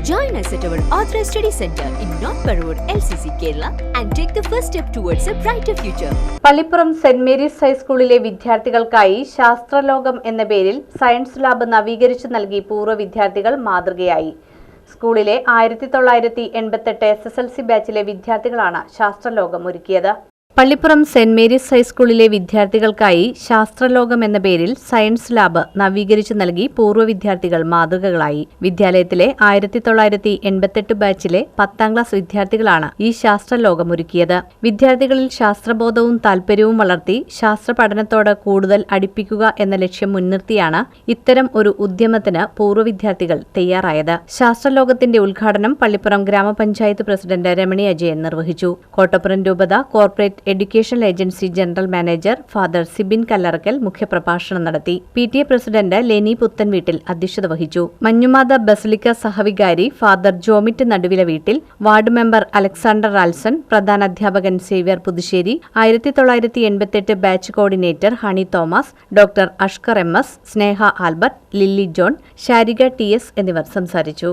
Join us at our Authorized Study Center in North Parur, LCC, Kerala, and take the first step towards a brighter future. Pallippuram saint Mary's ഹൈസ്കൂളിലെ വിദ്യാർത്ഥികൾക്കായി ശാസ്ത്രലോകം എന്ന പേരിൽ science lab നവീകരിച്ചു നൽകി പൂർവ വിദ്യാർത്ഥികൾ മാതൃകയായി സ്കൂളിലെ ആയിരത്തി തൊള്ളായിരത്തി എൺപത്തെട്ട് എസ് എസ് എൽ സി ബാച്ചിലെ വിദ്യാർത്ഥികളാണ് ശാസ്ത്രലോകം ഒരുക്കിയത് പള്ളിപ്പുറം സെന്റ് മേരീസ് ഹൈസ്കൂളിലെ വിദ്യാർത്ഥികൾക്കായി ശാസ്ത്രലോകം എന്ന പേരിൽ സയൻസ് ലാബ് നവീകരിച്ചു നൽകി പൂർവ വിദ്യാർത്ഥികൾ മാതൃകകളായി. വിദ്യാലയത്തിലെ ആയിരത്തി തൊള്ളായിരത്തി എൺപത്തെട്ട് ബാച്ചിലെ പത്താം ക്ലാസ് വിദ്യാർത്ഥികളാണ് ഈ ശാസ്ത്രലോകം ഒരുക്കിയത്. വിദ്യാർത്ഥികളിൽ ശാസ്ത്രബോധവും താൽപര്യവും വളർത്തി ശാസ്ത്ര പഠനത്തോട് കൂടുതൽ അടുപ്പിക്കുക എന്ന ലക്ഷ്യം മുൻനിർത്തിയാണ് ഇത്തരം ഒരു ഉദ്യമത്തിന് പൂർവ വിദ്യാർത്ഥികൾ തയ്യാറായത്. ശാസ്ത്രലോകത്തിന്റെ ഉദ്ഘാടനം പള്ളിപ്പുറം ഗ്രാമപഞ്ചായത്ത് പ്രസിഡന്റ് രമണി അജയൻ നിർവഹിച്ചു. കോട്ടപ്പുറം രൂപത corporate education agency general manager father Sibin Kallarakkal മുഖ്യപ്രഭാഷണം നടത്തി. P T A president Leni Puthenveettil അധ്യക്ഷത വഹിച്ചു. Manjumatha basilica സഹവികാരി father Jomit Naduvile Veettil ward member Alexander Ralson പ്രധാന അധ്യാപകൻ സേവ്യർ പുതുശ്ശേരി ആയിരത്തി തൊള്ളായിരത്തി എൺപത്തെട്ട് batch coordinator Honey Thomas doctor Ashkar M S Sneha Albert Lily John Sharika T S എന്നിവർ സംസാരിച്ചു.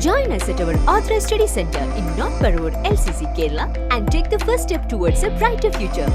Join us at our Authorized Study Center in North Parur, LCC, Kerala, and take the first step towards a brighter future.